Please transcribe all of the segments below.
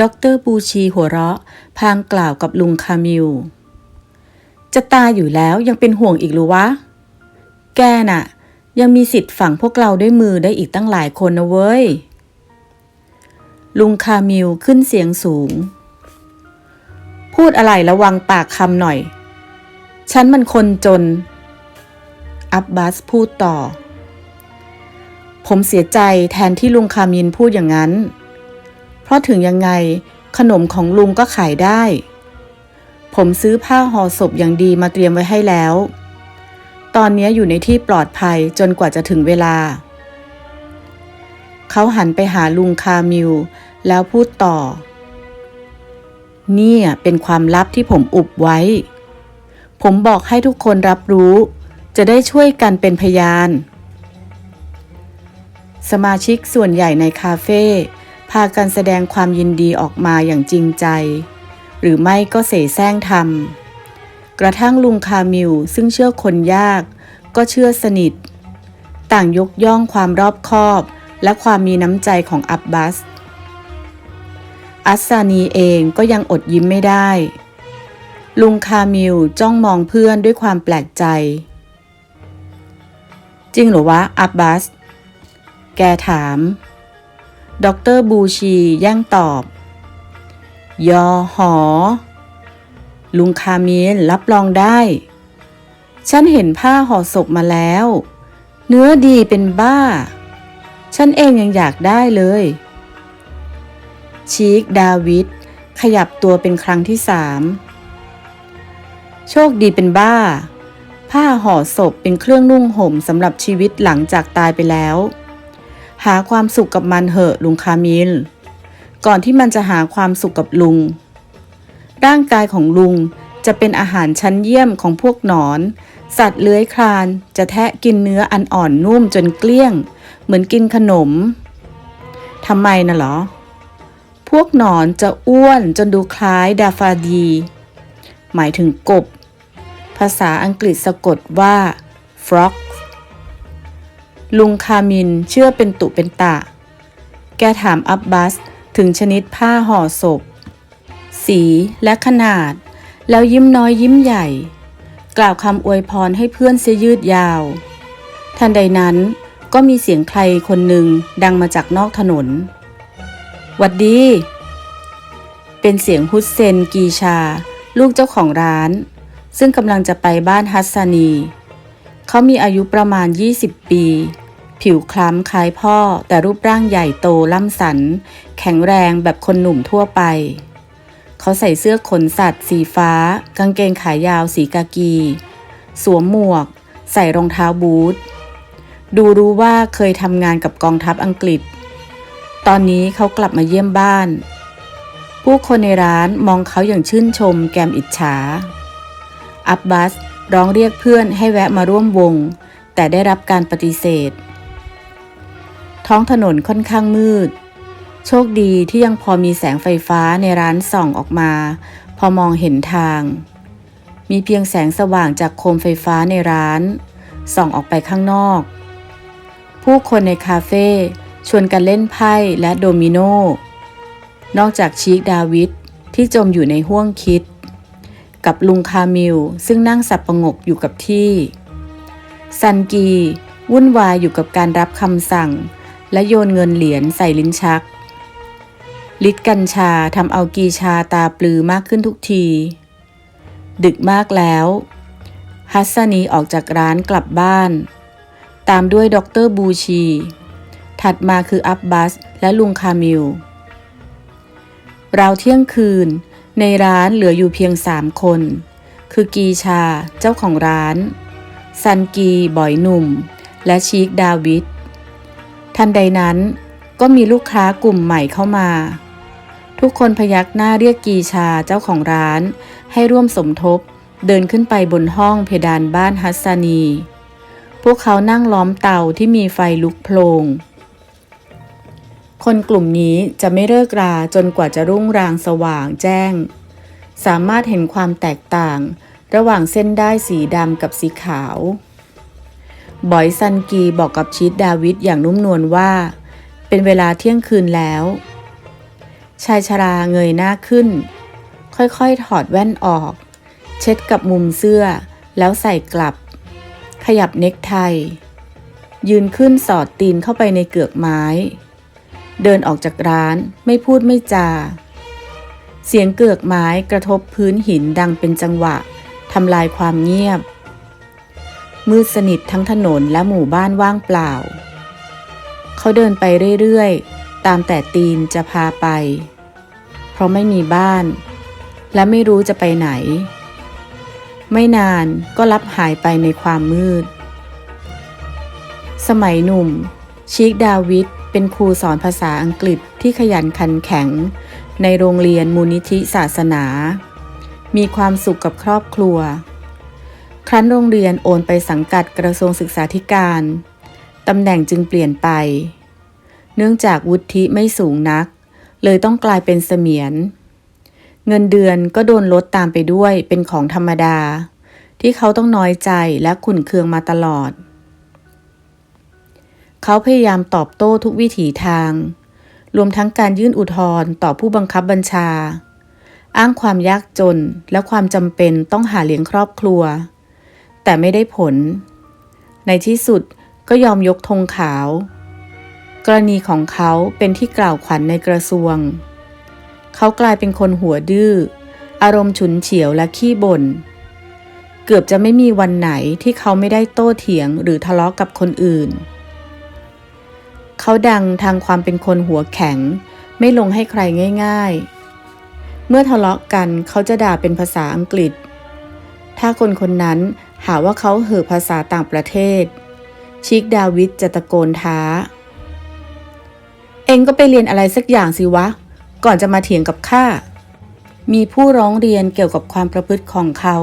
ด็อกเตอร์บูชีหัวเราะ พางกล่าวกับลุงคามิล จะตายอยู่แล้วยังเป็นห่วงอีกหรือวะ แกน่ะ ยังมีสิทธิ์ฝังพวกเราด้วยมือได้อีกตั้งหลายคนนะเว้ย ลุงคามิลขึ้นเสียงสูง พูดอะไรระวังปากคำหน่อย ฉันมันคนจน อับบาสพูดต่อ ผมเสียใจแทนที่ลุงคามินพูดอย่างนั้น เพราะถึงยังไงขนมของลุงก็ขายได้ ผมซื้อผ้าห่อศพอย่างดีมาเตรียมไว้ให้แล้ว ตอนนี้อยู่ในที่ปลอดภัยจนกว่าจะถึงเวลา เขาหันไปหาลุงคามิลแล้วพูดต่อ เนี่ยเป็นความลับที่ผมอุบไว้ ผมบอกให้ทุกคนรับรู้ จะได้ช่วยกันเป็นพยาน สมาชิกส่วนใหญ่ในคาเฟ่ากันแสดงความยินดีออกมาอย่างจริงใจ หรือไม่ก็เสแสร้งทำกระทั่งลุงคามิลซึ่งเชื่อคนยาก ก็เชื่อสนิท ต่างยกย่องความรอบคอบ และความมีน้ำใจของอับบาสอัสซานีเองก็ยังอดยิ้มไม่ได้ ลุงคามิลจ้องมองเพื่อนด้วยความแปลกใจ จริงหรือวะอับบาสแกถาม ด็อกเตอร์บูชีแย่งตอบ ยอหอ ลุงคามิลรับรองได้ ฉันเห็นผ้าห่อศพมาแล้ว เนื้อดีเป็นบ้า ฉันเองยังอยากได้เลย ชีคดาวิดขยับตัวเป็นครั้งที่สาม โชคดีเป็นบ้า ผ้าห่อศพเป็นเครื่องนุ่งห่มสำหรับชีวิตหลังจากตายไปแล้ว หาความสุขกับมันเหอะลุงคามิล ก่อนที่มันจะหาความสุขกับลุง ร่างกายของลุงจะเป็นอาหารชั้นเยี่ยมของพวกหนอน สัตว์เลื้อยคลานจะแทะกินเนื้ออันอ่อนนุ่มจนเกลี้ยง เหมือนกินขนมทำไมน่ะเหรอ พวกหนอนจะอ้วนจนดูคล้ายดาฟาดี หมายถึงกบ ภาษาอังกฤษสะกดว่า frog ลุงคามินเชื่อเป็นตุเป็นตะ แกถามอับบาสถึงชนิดผ้าห่อศพ สีและขนาด แล้วยิ้มน้อยยิ้มใหญ่ กล่าวคำอวยพรให้เพื่อนเสียยืดยาว ทันใดนั้นก็มีเสียงใครคนหนึ่งดังมาจากนอกถนน หวัดดี เป็นเสียงฮุสเซนกีชา ลูกเจ้าของร้าน ซึ่งกำลังจะไปบ้านฮัสซานี เขามีอายุประมาณ 20 ปี ผิวคล้ำคล้ายพ่อ แต่รูปร่างใหญ่โตล่ำสัน แข็งแรงแบบคนหนุ่มทั่วไป เขาใส่เสื้อขนสัตว์ สีฟ้า กางเกงขายาวสีกากี สวมหมวก ใส่รองเท้าบูท ดูรู้ว่าเคยทำงานกับกองทัพอังกฤษ ตอนนี้เขากลับมาเยี่ยมบ้าน ผู้คนในร้านมองเขาอย่างชื่นชมแกมอิจฉา อับบาสร้องเรียกเพื่อนให้แวะมาร่วมวง แต่ได้รับการปฏิเสธ ท้องถนนค่อนข้างมืด โชคดีที่ยังพอมีแสงไฟฟ้าในร้านส่องออกมา พอมองเห็นทาง มีเพียงแสงสว่างจากโคมไฟฟ้าในร้าน ส่องออกไปข้างนอก ผู้คนในคาเฟ่ชวนกันเล่นไพ่และโดมิโนนอกจากชีคดาวิดที่จมอยู่ในห้วงคิด กับลุงคามิลซึ่งนั่งสับประงกอยู่กับที่ ซันกี วุ่นวายอยู่กับการรับคำสั่ง และโยนเงินเหรียญใส่ลิ้นชักลิตกัญชาทำเอากีชาตาปลือมากขึ้นทุกที ดึกมากแล้ว ฮัสซานีออกจากร้านกลับบ้าน ตามด้วยด็อกเตอร์บูชี ถัดมาคืออับบาสและลุงคามิลราวเที่ยงคืน ในร้านเหลืออยู่เพียงสามคน คือกีชาเจ้าของร้าน ซันกีบอยหนุ่ม และชีคดาวิด ทันใดนั้นก็มีลูกค้ากลุ่มใหม่เข้ามา ทุกคนพยักหน้าเรียกกีชาเจ้าของร้าน ให้ร่วมสมทบเดินขึ้นไปบนห้องเพดานบ้านฮัสซานี พวกเขานั่งล้อมเตาที่มีไฟลุกโพลง คนกลุ่มนี้จะไม่เลิกราจนกว่าจะรุ่งรางสว่างแจ้ง สามารถเห็นความแตกต่างระหว่างเส้นได้สีดำกับสีขาว บอยซันกีบอกกับชีตดาวิดอย่างนุ่มนวลว่า เป็นเวลาเที่ยงคืนแล้ว ชายชราเงยหน้าขึ้น ค่อยๆถอดแว่นออก เช็ดกับมุมเสื้อแล้วใส่กลับ ขยับเน็กไท ยืนขึ้นสอดตีนเข้าไปในเกือกไม้ เดินออกจากร้านไม่พูดไม่จา เสียงเกือกไม้กระทบพื้นหินดังเป็นจังหวะทำลายความเงียบ มืดสนิททั้งถนนและหมู่บ้านว่างเปล่า เขาเดินไปเรื่อยๆ ตามแต่ตีนจะพาไป เพราะไม่มีบ้าน และไม่รู้จะไปไหน ไม่นานก็ลับหายไปในความมืด สมัยหนุ่ม ชีคดาวิดเป็นครูสอนภาษาอังกฤษที่ขยันขันแข็ง ในโรงเรียนมูลนิธิศาสนา มีความสุขกับครอบครัว ครั้นโรงเรียนโอนไปสังกัดกระทรวงศึกษาธิการ ตำแหน่งจึงเปลี่ยนไป เนื่องจากวุฒิไม่สูงนัก เลยต้องกลายเป็นเสมียน เงินเดือนก็โดนลดตามไปด้วยเป็นของธรรมดา ที่เขาต้องน้อยใจและขุ่นเคืองมาตลอด เขาพยายามตอบโต้ทุกวิถีทาง รวมทั้งการยื่นอุทธรณ์ต่อผู้บังคับบัญชา อ้างความยากจนและความจำเป็นต้องหาเลี้ยงครอบครัว แต่ไม่ได้ผล ในที่สุดก็ยอมยกธงขาว กรณีของเขาเป็นที่กล่าวขวัญในกระทรวง เขากลายเป็นคนหัวดื้อ อารมณ์ฉุนเฉียวและขี้บ่น เกือบจะไม่มีวันไหนที่เขาไม่ได้โต้เถียงหรือทะเลาะกับคนอื่น เขาดังทางความเป็นคนหัวแข็ง ไม่ลงให้ใครง่าย ๆเมื่อทะเลาะกันเขาจะด่าเป็นภาษาอังกฤษ ถ้าคนคนนั้น หาว่าเขาเห่อภาษาต่างประเทศ ชิคดาวิดจะตะโกนท้า เองก็ไปเรียนอะไรสักอย่างสิวะ ก่อนจะมาเถียงกับข้า มีผู้ร้องเรียนเกี่ยวกับความประพฤติของเขา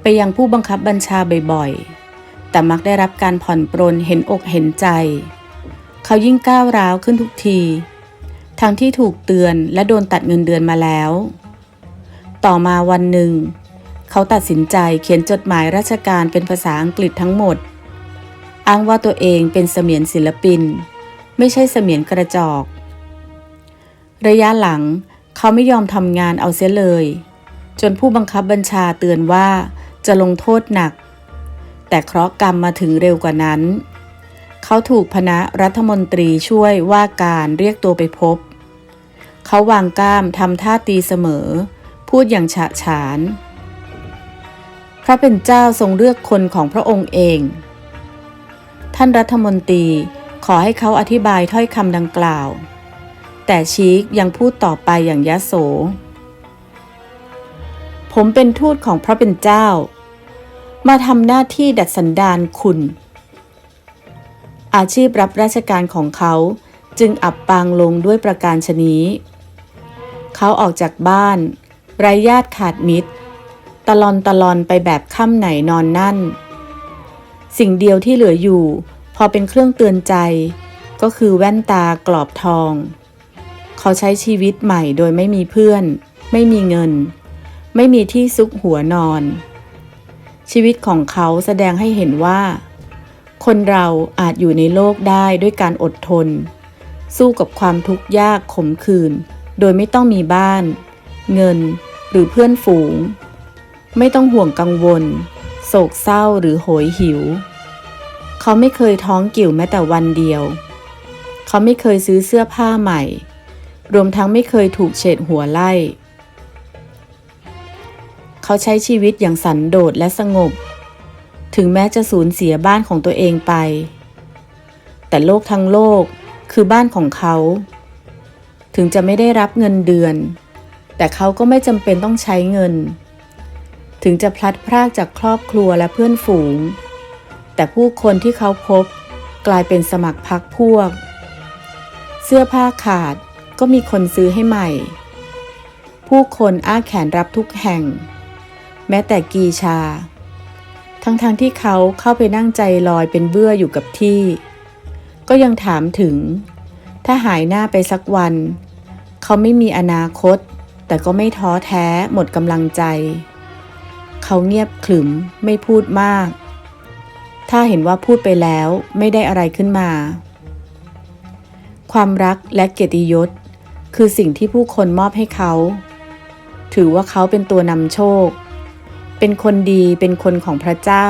ไปยังผู้บังคับบัญชาบ่อยๆ แต่มักได้รับการผ่อนปรนเห็นอกเห็นใจ เขายิ่งก้าวร้าวขึ้นทุกที ทั้งที่ถูกเตือนและโดนตัดเงินเดือนมาแล้ว ต่อมาวันหนึ่ง เขาตัดสินใจเขียนจดหมายราชการเป็นภาษาอังกฤษทั้งหมด อ้างว่าตัวเองเป็นเสมียนศิลปิน ไม่ใช่เสมียนกระจอก ระยะหลังเขาไม่ยอมทำงานเอาเสียเลย จนผู้บังคับบัญชาเตือนว่าจะลงโทษหนัก แต่เคราะห์กรรมมาถึงเร็วกว่านั้น เขาถูกคณะรัฐมนตรีช่วยว่าการเรียกตัวไปพบ เขาวางก้ามทำท่าตีเสมอ พูดอย่างฉะฉาน พระเป็นเจ้าทรงเลือกคนของพระองค์เอง ท่านรัฐมนตรีขอให้เขาอธิบายถ้อยคำดังกล่าว แต่ชีคยังพูดต่อไปอย่างยโส ผมเป็นทูตของพระเป็นเจ้า มาทำหน้าที่ดัดสันดานคุณ อาชีพรับราชการของเขาจึงอับปางลงด้วยประการชนี้ เขาออกจากบ้านไร้ญาติขาดมิตร ตลอนตลอนไปแบบค่ำไหนนอนนั่น สิ่งเดียวที่เหลืออยู่ พอเป็นเครื่องเตือนใจ ก็คือแว่นตากรอบทอง เขาใช้ชีวิตใหม่โดยไม่มีเพื่อน ไม่มีเงิน ไม่มีที่ซุกหัวนอน ชีวิตของเขาแสดงให้เห็นว่า คนเราอาจอยู่ในโลกได้ด้วยการอดทน สู้กับความทุกข์ยากขมขื่นโดยไม่ต้องมีบ้าน เงินหรือเพื่อนฝูง ไม่ต้องห่วงกังวล โศกเศร้าหรือโหยหิว เขาไม่เคยท้องกิ่วแม้แต่วันเดียว เขาไม่เคยซื้อเสื้อผ้าใหม่ รวมทั้งไม่เคยถูกเฉดหัวไล่ เขาใช้ชีวิตอย่างสันโดษและสงบ ถึงแม้จะสูญเสียบ้านของตัวเองไป แต่โลกทั้งโลกคือบ้านของเขา ถึงจะไม่ได้รับเงินเดือน แต่เขาก็ไม่จำเป็นต้องใช้เงิน ถึงจะพลัดพรากจากครอบครัวและเพื่อนฝูง แต่ผู้คนที่เขาพบกลายเป็นสมัครพักพวก เสื้อผ้าขาดก็มีคนซื้อให้ใหม่ ผู้คนอ้าแขนรับทุกแห่ง แม้แต่กีชา ทั้งๆทที่เขาเข้าไปนั่งใจลอยเป็นเบื่ออยู่กับที่ ก็ยังถามถึง ถ้าหายหน้าไปสักวัน เขาไม่มีอนาคต แต่ก็ไม่ท้อแท้หมดกำลังใจ เขาเงียบขรึมไม่พูดมาก ถ้าเห็นว่าพูดไปแล้วไม่ได้อะไรขึ้นมา ความรักและเกียรติยศ คือสิ่งที่ผู้คนมอบให้เขา ถือว่าเขาเป็นตัวนำโชค เป็นคนดีเป็นคนของพระเจ้า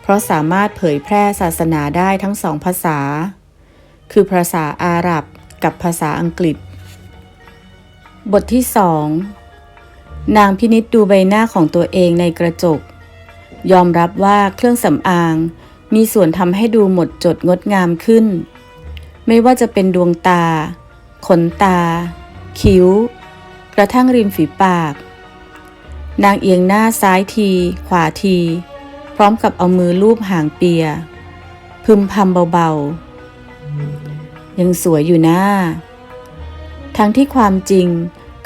เพราะสามารถเผยแพร่ศาสนาได้ทั้งสองภาษา คือภาษาอาหรับกับภาษาอังกฤษ บทที่สอง นางพินิษดูใบหน้าของตัวเองในกระจก ยอมรับว่าเครื่องสำอาง มีส่วนทำให้ดูหมดจดงดงามขึ้น ไม่ว่าจะเป็นดวงตา ขนตา คิ้ว กระทั่งริมฝีปาก นางเอียงหน้าซ้ายที ขวาที พร้อมกับเอามือลูบหางเปีย พึมพำเบาๆ ยังสวยอยู่หน้า ทั้งที่ความจริง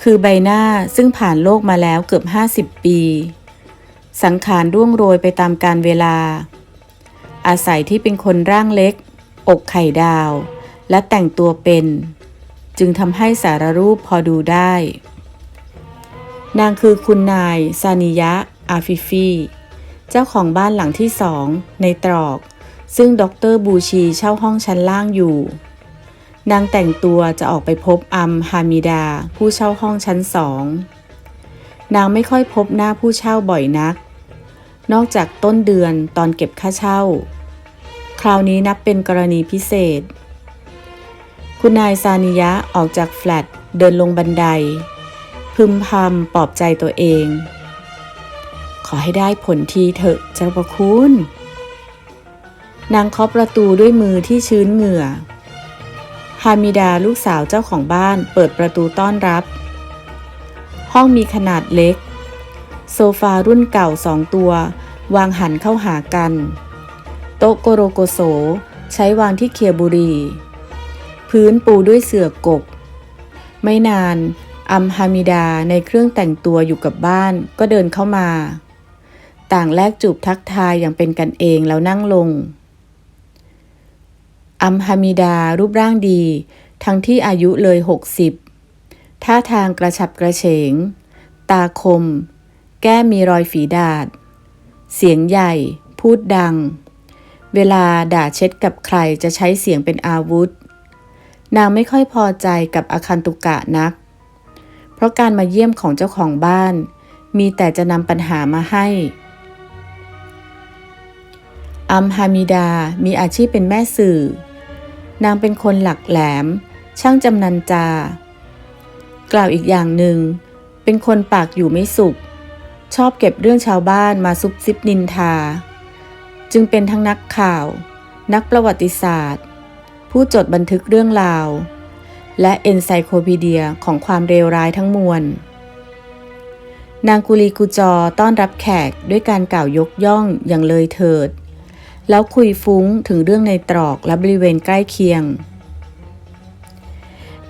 คือใบหน้าซึ่งผ่านโลกมาแล้วเกือบ 50 ปี สังขารร่วงโรยไปตามกาลเวลา อาศัยที่เป็นคนร่างเล็ก อกไข่ดาว และแต่งตัวเป็น จึงทำให้สารรูปพอดูได้ นางคือคุณนาย ซานิยะ อาฟิฟีเจ้าของบ้านหลังที่สองในตรอก ซึ่งดรบูชีเช่าห้องชั้นล่างอยู่ นางแต่งตัวจะออกไปพบอัมฮามิดา ผู้เช่าห้องชั้นสอง นางไม่ค่อยพบหน้าผู้เช่าบ่อยนัก นอกจากต้นเดือนตอนเก็บค่าเช่า คราวนี้นับเป็นกรณีพิเศษ คุณนายซานิยะออกจากแฟลตเดินลงบันได พึมพำปลอบใจตัวเอง ขอให้ได้ผลทีเถอะเจ้าประคุณ นางเคาะประตูด้วยมือที่ชื้นเหงื่อ ฮามิดาลูกสาวเจ้าของบ้านเปิดประตูต้อนรับ ห้องมีขนาดเล็ก โซฟารุ่นเก่าสองตัว วางหันเข้าหากัน โต๊ะโกโรโกโสใช้วางที่เคียบุรี พื้นปูด้วยเสื่อกกไม่นาน อัมฮามิดาในเครื่องแต่งตัวอยู่กับบ้านก็เดินเข้ามา ต่างแลกจูบทักทายอย่างเป็นกันเองแล้วนั่งลง อัมฮามิดารูปร่างดี ทั้งที่อายุเลยหกสิบท่าทางกระฉับกระเฉง ตาคม แก้มมีรอยฝีดาษเสียงใหญ่ พูดดัง เวลาด่าเช็ดกับใครจะใช้เสียงเป็นอาวุธ นางไม่ค่อยพอใจกับอาคันตุกะนัก เพราะการมาเยี่ยมของเจ้าของบ้าน มีแต่จะนำปัญหามาให้อัมฮามิดามีอาชีพเป็นแม่สื่อ นางเป็นคนหลักแหลม ช่างจำนันจา กล่าวอีกอย่างหนึ่ง เป็นคนปากอยู่ไม่สุข ชอบเก็บเรื่องชาวบ้านมาซุบซิบนินทา จึงเป็นทั้งนักข่าว นักประวัติศาสตร์ ผู้จดบันทึกเรื่องราว และเอนไซโคพีเดียของความเลวร้ายทั้งมวลนางกุลีกุจอต้อนรับแขกด้วยการกล่าวยกย่องอย่างเลยเถิด แล้วคุยฟุ้งถึงเรื่องในตรอกและบริเวณใกล้เคียง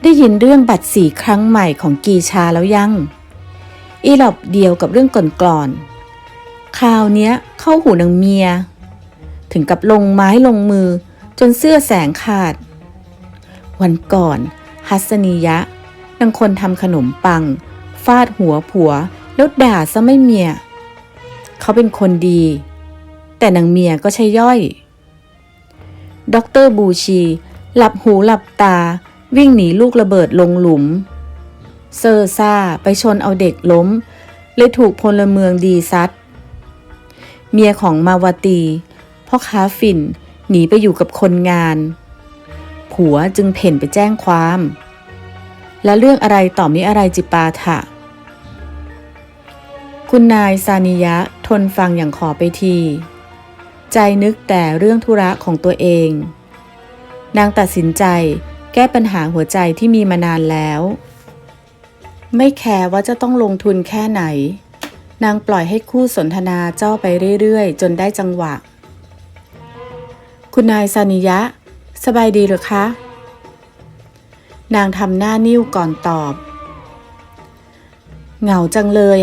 ได้ยินเรื่องบัตรสีครั้งใหม่ของกีชาแล้วยัง อีหลอบเดียวกับเรื่องก่อนๆคราวเนี้ยเข้าหูนางเมีย ถึงกับลงไม้ลงมือจนเสื้อแสงขาด วันก่อน ฮัสนียะนางคนทำขนมปัง ฟาดหัวผัว แล้วด่าซะไม่เมีย เขาเป็นคนดี แต่นางเมียก็ใช่ย่อยด็อกเตอร์บูชี หลับหูหลับตา วิ่งหนีลูกระเบิดลงหลุม เซอร์ซ่าไปชนเอาเด็กล้ม เลยถูกพลเมืองดีซัด เมียของมาวตี พ่อค้าฝิ่นหนีไปอยู่กับคนงาน ผัวจึงเพ่นไปแจ้งความ และเรื่องอะไรต่อมิอะไรจิปาถะ คุณนายซานิยะทนฟังอย่างขอไปที ใจนึกแต่เรื่องธุระของตัวเอง นางตัดสินใจแก้ปัญหาหัวใจที่มีมานานแล้ว ไม่แคร์ว่าจะต้องลงทุนแค่ไหน นางปล่อยให้คู่สนทนาเจ้าไปเรื่อยๆ จนได้จังหวะ คุณนายซานิยะ สบายดีหรือคะ นางทำหน้านิ้วก่อนตอบ เหงาจังเลย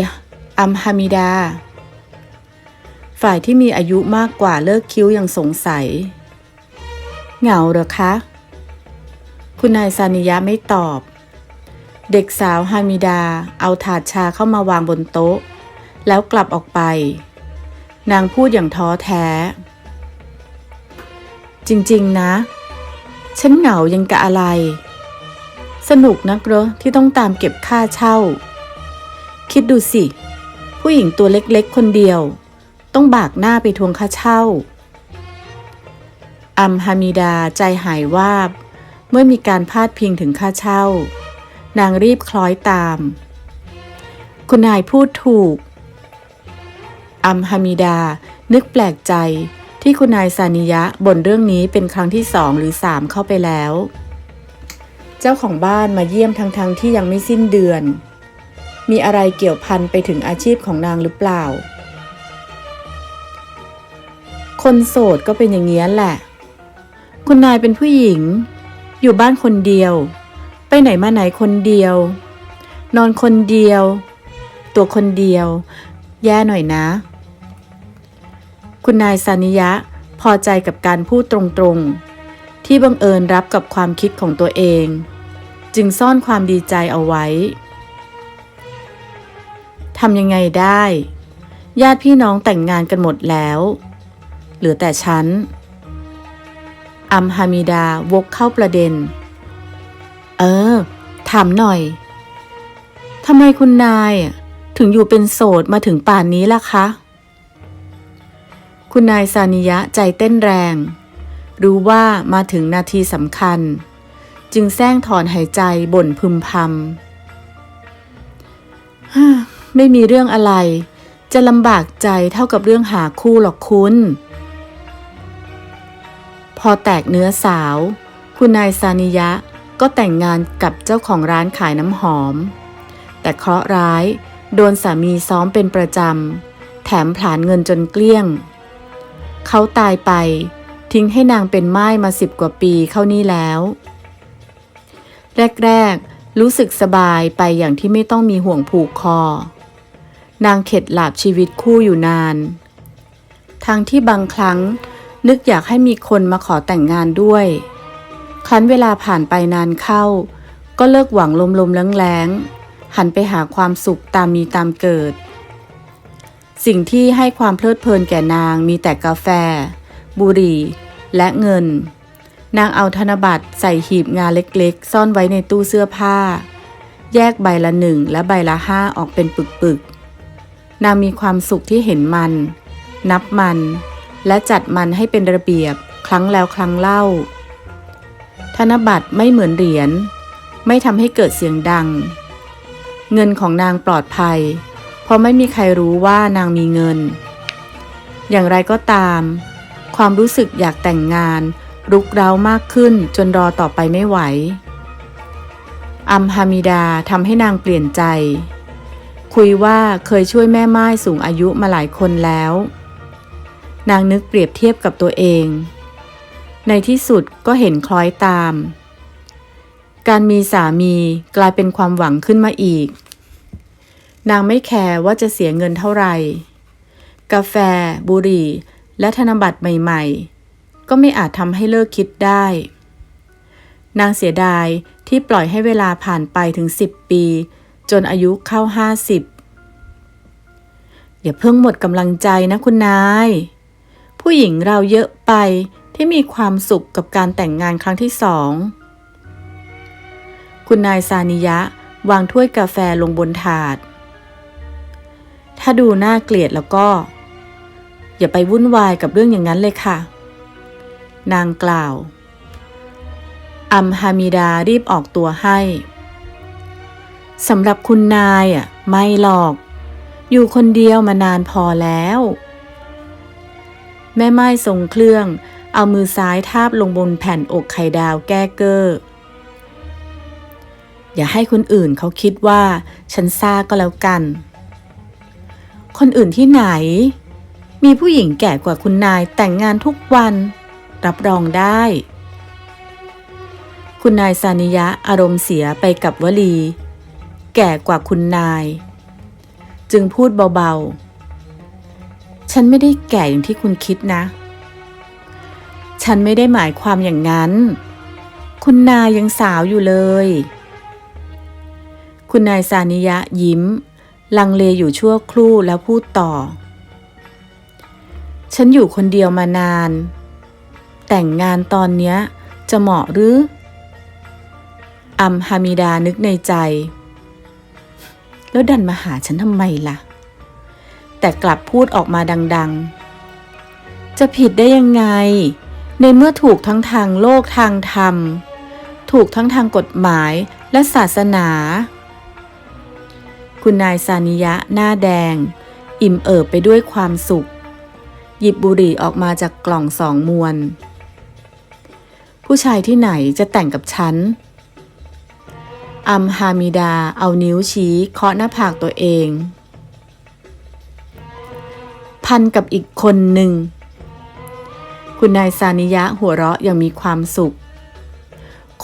อัมฮามิดา ฝ่ายที่มีอายุมากกว่าเลิกคิ้วยังสงสัย เหงาเหรอคะ คุณนายซานิยะไม่ตอบ เด็กสาวฮามิดาเอาถาดชาเข้ามาวางบนโต๊ะ แล้วกลับออกไป นางพูดอย่างท้อแท้ จริงๆนะ ฉันเหงายังกะอะไรสสนุกนักเหรอที่ต้องตามเก็บค่าเช่า คิดดูสิ ผู้หญิงตัวเล็กๆคนเดียว ต้องบากหน้าไปทวงค่าเช่า อัมฮามิดาใจหายวาบ เมื่อมีการพาดพิงถึงค่าเช่า นางรีบคล้อยตาม คุณนายพูดถูก อัมฮามิดานึกแปลกใจที่คุณนายซานิยะบ่นเรื่องนี้เป็นครั้งที่สองหรือสามเข้าไปแล้ว เจ้าของบ้านมาเยี่ยมทั้งๆทที่ยังไม่สิ้นเดือน มีอะไรเกี่ยวพันไปถึงอาชีพของนางหรือเปล่า คนโสดก็เป็นอย่างนี้แหละ คุณนายเป็นผู้หญิง อยู่บ้านคนเดียว ไปไหนมาไหนคนเดียว นอนคนเดียว ตัวคนเดียว แย่หน่อยนะ คุณนายซานิยะพอใจกับการพูดตรงๆ ที่บังเอิญรับกับความคิดของตัวเอง จึงซ่อนความดีใจเอาไว้ทำยังไงได้ ญาติพี่น้องแต่งงานกันหมดแล้ว เหลือแต่ฉัน อัมฮามิดาวกเข้าประเด็น เออ ถามหน่อยทำไมคุณนายถึงอยู่เป็นโสดมาถึงป่านนี้ล่ะคะ คุณนายซานิยะใจเต้นแรง รู้ว่ามาถึงนาทีสำคัญ จึงแซงถอนหายใจบ่นพึมพำไม่มีเรื่องอะไรจะลำบากใจเท่ากับเรื่องหาคู่หรอกคุณ พอแตกเนื้อสาว คุณนายซานิยะก็แต่งงานกับเจ้าของร้านขายน้ำหอม แต่เคราะห์ร้ายโดนสามีซ้อมเป็นประจำ แถมผลาญเงินจนเกลี้ยง เขาตายไปทิ้งให้นางเป็นไม้มาสิบกว่าปีเข้านี่แล้ว แรกๆ รู้สึกสบายไปอย่างที่ไม่ต้องมีห่วงผูกคอ นางเข็ดหลาบชีวิตคู่อยู่นาน ทั้งที่บางครั้ง นึกอยากให้มีคนมาขอแต่งงานด้วย ครั้นเวลาผ่านไปนานเข้า ก็เลิกหวังลมๆแรงๆหันไปหาความสุขตามมีตามเกิด สิ่งที่ให้ความเพลิดเพลินแก่นางมีแต่กาแฟ บุหรี่ และเงิน นางเอาธนบัตรใส่หีบงานเล็กๆ ซ่อนไว้ในตู้เสื้อผ้า แยกใบละหนึ่งและใบละห้าออกเป็นปึกๆนางมีความสุขที่เห็นมัน นับมัน และจัดมันให้เป็นระเบียบครั้งแล้วครั้งเล่า ธนบัตรไม่เหมือนเหรียญ ไม่ทำให้เกิดเสียงดัง เงินของนางปลอดภัย เพราะไม่มีใครรู้ว่านางมีเงิน อย่างไรก็ตาม ความรู้สึกอยากแต่งงานรุกเร้ามากขึ้นจนรอต่อไปไม่ไหว อัมฮามิดาทำให้นางเปลี่ยนใจ คุยว่าเคยช่วยแม่ไม้สูงอายุมาหลายคนแล้ว นางนึกเปรียบเทียบกับตัวเอง ในที่สุดก็เห็นคล้อยตาม การมีสามีกลายเป็นความหวังขึ้นมาอีก นางไม่แคร์ว่าจะเสียเงินเท่าไหร่ กาแฟ บุหรี่ และธนบัตรใหม่ ๆ ก็ไม่อาจทำให้เลิกคิดได้ นางเสียดายที่ปล่อยให้เวลาผ่านไปถึงสิบปี จนอายุเข้าห้าสิบอย่าเพิ่งหมดกำลังใจนะคุณนาย ผู้หญิงเราเยอะไปที่มีความสุขกับการแต่งงานครั้งที่สอง คุณนายซานิยะ วางถ้วยกาแฟลงบนถาด ถ้าดูน่าเกลียดแล้วก็ อย่าไปวุ่นวายกับเรื่องอย่างนั้นเลยค่ะ นางกล่าว อัมฮามิดารีบออกตัวให้สำหรับคุณนายอะไม่หรอก อยู่คนเดียวมานานพอแล้ว แม่ไม้ทรงเครื่อง เอามือซ้ายทาบลงบนแผ่นอกไข่ดาวแก้เกอร์อย่าให้คนอื่นเขาคิดว่า ฉันซ่าก็แล้วกัน คนอื่นที่ไหน มีผู้หญิงแก่กว่าคุณนายแต่งงานทุกวัน รับรองได้ คุณนายซานิยะอารมณ์เสียไปกับวลี แก่กว่าคุณนาย จึงพูดเบาๆ ฉันไม่ได้แก่อย่างที่คุณคิดนะ ฉันไม่ได้หมายความอย่างนั้น คุณนายยังสาวอยู่เลย คุณนายซานิยะยิ้ม ลังเลอยู่ชั่วครู่แล้วพูดต่อ ฉันอยู่คนเดียวมานาน แต่งงานตอนเนี้ยจะเหมาะหรือ อัมฮามิดานึกในใจ แล้วดันมาหาฉันทำไมล่ะ แต่กลับพูดออกมาดังๆ จะผิดได้ยังไง ในเมื่อถูกทั้งทางโลกทางธรรม ถูกทั้งทางกฎหมายและศาสนา คุณนายซานิยะหน้าแดง อิ่มเอิบไปด้วยความสุข หยิบบุหรี่ออกมาจากกล่องสองมวน ผู้ชายที่ไหนจะแต่งกับฉันอัมฮามิดาเอานิ้วชี้เคาะหน้าผากตัวเอง พันกับอีกคนหนึ่ง คุณนายซานิยะหัวเราะอย่างมีความสุข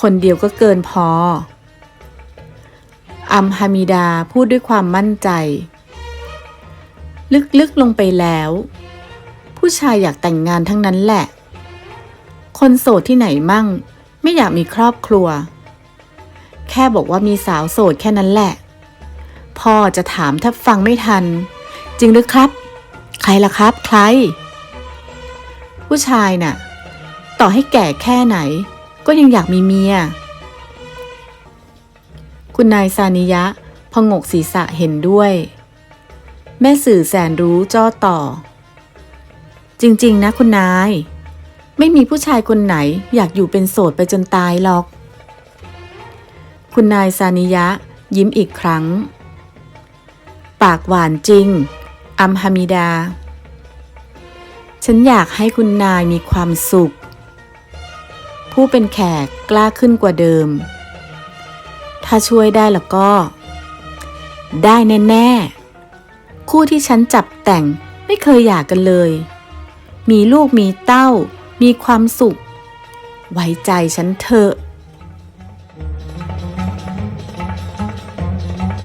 คนเดียวก็เกินพอ อัมฮามิดาพูดด้วยความมั่นใจ ลึกๆลงไปแล้ว ผู้ชายอยากแต่งงานทั้งนั้นแหละ คนโสดที่ไหนมั่ง ไม่อยากมีครอบครัว แค่บอกว่ามีสาวโสดแค่นั้นแหละ พ่อจะถามถ้าฟังไม่ทัน จริงหรือครับ ใครล่ะครับ ใคร ผู้ชายน่ะ ต่อให้แก่แค่ไหน ก็ยังอยากมีเมีย คุณนายซานิยะพงกศีรษะเห็นด้วย แม่สื่อแสนรู้จ้อต่อ จริง ๆ นะคุณนาย ไม่มีผู้ชายคนไหนอยากอยู่เป็นโสดไปจนตายหรอก คุณนายซานิยะยิ้มอีกครั้ง ปากหวานจริง อัมฮามิดา ฉันอยากให้คุณนายมีความสุข ผู้เป็นแขกกล้าขึ้นกว่าเดิม ถ้าช่วยได้แล้วก็ ได้แน่ ๆ คู่ที่ฉันจับแต่งไม่เคยอยากกันเลย มีลูกมีเต้า มีความสุข ไว้ใจฉันเถอะ